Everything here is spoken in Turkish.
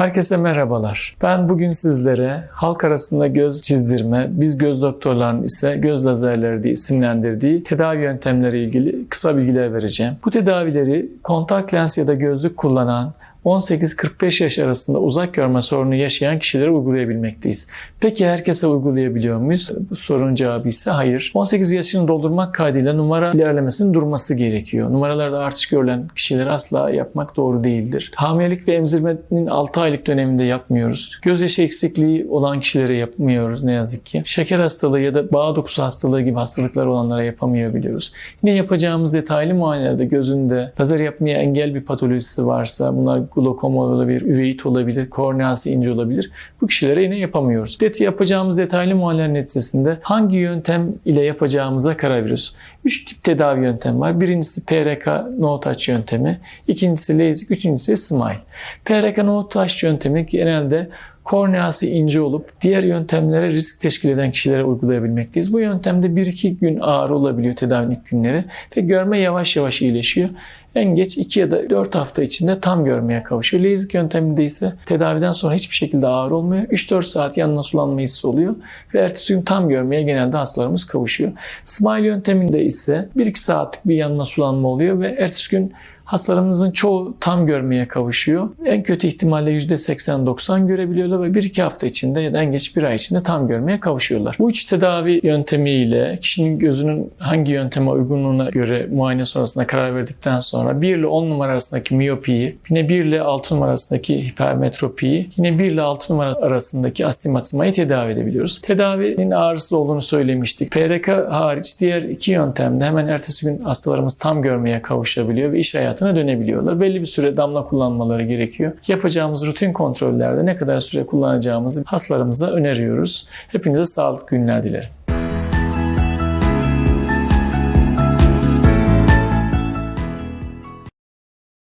Herkese merhabalar. Ben bugün sizlere halk arasında göz çizdirme, biz göz doktorlarının ise göz lazerleri diye isimlendirdiği tedavi yöntemleri ilgili kısa bilgiler vereceğim. Bu tedavileri kontak lens ya da gözlük kullanan 18-45 yaş arasında uzak görme sorunu yaşayan kişilere uygulayabilmekteyiz. Peki herkese uygulayabiliyor muyuz? Bu sorunun cevabı ise hayır. 18 yaşını doldurmak kaydıyla numara ilerlemesinin durması gerekiyor. Numaralarda artış görülen kişileri asla yapmak doğru değildir. Hamilelik ve emzirmenin 6 aylık döneminde yapmıyoruz. Gözyaşı eksikliği olan kişilere yapmıyoruz ne yazık ki. Şeker hastalığı ya da bağ dokusu hastalığı gibi hastalıklar olanlara yapamayabiliyoruz. Yine yapacağımız detaylı muayenelerde gözünde lazer yapmaya engel bir patolojisi varsa bunlar glokom olabilir, üveit olabilir, korneası ince olabilir. Bu kişilere yine yapamıyoruz. Det yapacağımız detaylı muayeneler neticesinde hangi yöntem ile yapacağımıza karar veriyoruz. Üç tip tedavi yöntemi var. Birincisi PRK no touch yöntemi, ikincisi laser, üçüncüsü smile. PRK no touch yöntemi genelde korneası ince olup diğer yöntemlere risk teşkil eden kişilere uygulayabilmekteyiz. Bu yöntemde 1-2 gün ağrı olabiliyor tedavinin ilk günleri ve görme yavaş yavaş iyileşiyor. En geç 2 ya da 4 hafta içinde tam görmeye kavuşuyor. Laser yönteminde ise tedaviden sonra hiçbir şekilde ağrı olmuyor. 3-4 saat yanına sulanma hissi oluyor ve ertesi gün tam görmeye genelde hastalarımız kavuşuyor. Smile yönteminde ise 1-2 saatlik bir yanına sulanma oluyor ve ertesi gün Hastalarımızın çoğu tam görmeye kavuşuyor. En kötü ihtimalle %80-90 görebiliyorlar ve 1-2 hafta içinde ya da en geç bir ay içinde tam görmeye kavuşuyorlar. Bu üç tedavi yöntemiyle kişinin gözünün hangi yönteme uygunluğuna göre muayene sonrasında karar verdikten sonra 1 ile 10 numara arasındaki miyopiyi, yine 1 ile 6 numara arasındaki hipermetropiyi, yine 1 ile 6 numara arasındaki astigmatizmayı tedavi edebiliyoruz. Tedavinin ağrısız olduğunu söylemiştik. PRK hariç diğer iki yöntemde hemen ertesi gün hastalarımız tam görmeye kavuşabiliyor ve iş hayatı hayatına dönebiliyorlar. Belli bir süre damla kullanmaları gerekiyor. Yapacağımız rutin kontrollerde ne kadar süre kullanacağımızı hastalarımıza öneriyoruz. Hepinize sağlıklı günler dilerim.